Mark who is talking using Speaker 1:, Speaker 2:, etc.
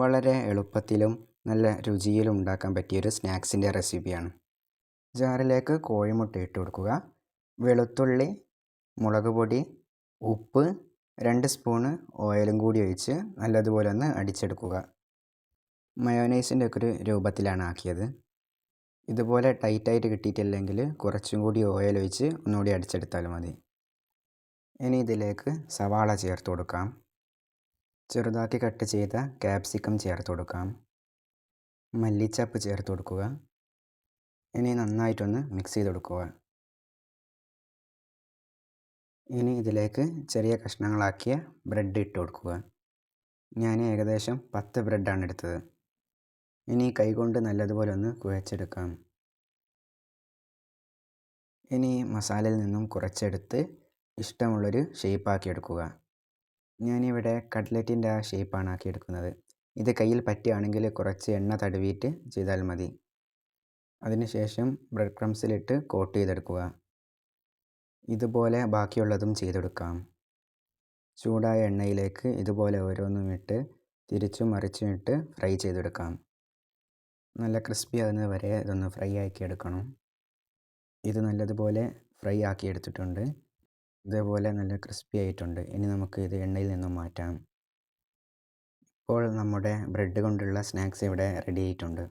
Speaker 1: വളരെ എളുപ്പത്തിലും നല്ല രുചിയിലും ഉണ്ടാക്കാൻ പറ്റിയൊരു സ്നാക്സിന്റെ റെസിപ്പിയാണ്. ജാറിലേക്ക് കോഴിമുട്ട ഇട്ട് കൊടുക്കുക. വെളുത്തുള്ളി മുളക് പൊടി ഉപ്പ് രണ്ട് സ്പൂണ് ഓയിലും കൂടി ഒഴിച്ച് നല്ലതുപോലെ ഒന്ന് അടിച്ചെടുക്കുക. മയോനൈസിന്റെ ഒക്കെ ഒരു രൂപത്തിലാണ് ആക്കിയത്. ഇതുപോലെ ടൈറ്റായിട്ട് കിട്ടിയിട്ടില്ലെങ്കിൽ കുറച്ചും കൂടി ഓയിൽ ഒഴിച്ച് ഒന്നുകൂടി അടിച്ചെടുത്താലും മതി. ഇനി ഇതിലേക്ക് സവാള ചേർത്ത് കൊടുക്കാം. ചെറുതാക്കി കട്ട് ചെയ്ത ക്യാപ്സിക്കം ചേർത്ത് കൊടുക്കാം. മല്ലിച്ചപ്പ് ചേർത്ത് കൊടുക്കുക. ഇനി നന്നായിട്ടൊന്ന് മിക്സ് ചെയ്ത് കൊടുക്കുക. ഇനി ഇതിലേക്ക് ചെറിയ കഷ്ണങ്ങളാക്കിയ ബ്രെഡ് ഇട്ട് കൊടുക്കുക. ഞാൻ ഏകദേശം പത്ത് ബ്രെഡാണ് എടുത്തത്. ഇനി കൈകൊണ്ട് നല്ലതുപോലെ ഒന്ന് കുഴച്ചെടുക്കാം. ഇനി മസാലയിൽ നിന്നും കുറച്ചെടുത്ത് ഇഷ്ടമുള്ളൊരു ഷേപ്പാക്കി എടുക്കുക. ഞാനിവിടെ കട്ട്ലറ്റിന്റെ ആ ഷേപ്പാണ് ആക്കിയെടുക്കുന്നത്. ഇത് കയ്യിൽ പറ്റുകയാണെങ്കിൽ കുറച്ച് എണ്ണ തടവിയിട്ട് ചെയ്താൽ മതി. അതിനുശേഷം ബ്രെഡ് ക്രംസിലിട്ട് കോട്ട് ചെയ്തെടുക്കുക. ഇതുപോലെ ബാക്കിയുള്ളതും ചെയ്തെടുക്കാം. ചൂടായ എണ്ണയിലേക്ക് ഇതുപോലെ ഓരോന്നും ഇട്ട് തിരിച്ചും മറിച്ചും ഇട്ട് ഫ്രൈ ചെയ്തെടുക്കാം. നല്ല ക്രിസ്പി ആകുന്നത് വരെ ഇതൊന്ന് ഫ്രൈ ആക്കി എടുക്കണം ഇത് നല്ലതുപോലെ ഫ്രൈ ആക്കി എടുത്തിട്ടുണ്ട് ഇതേപോലെ നല്ല ക്രിസ്പി ആയിട്ടുണ്ട്. ഇനി നമുക്ക് ഇത് എണ്ണയിൽ നിന്നും മാറ്റാം. ഇപ്പോൾ നമ്മുടെ ബ്രെഡ് കൊണ്ടുള്ള സ്നാക്സ് ഇവിടെ റെഡി ആയിട്ടുണ്ട്.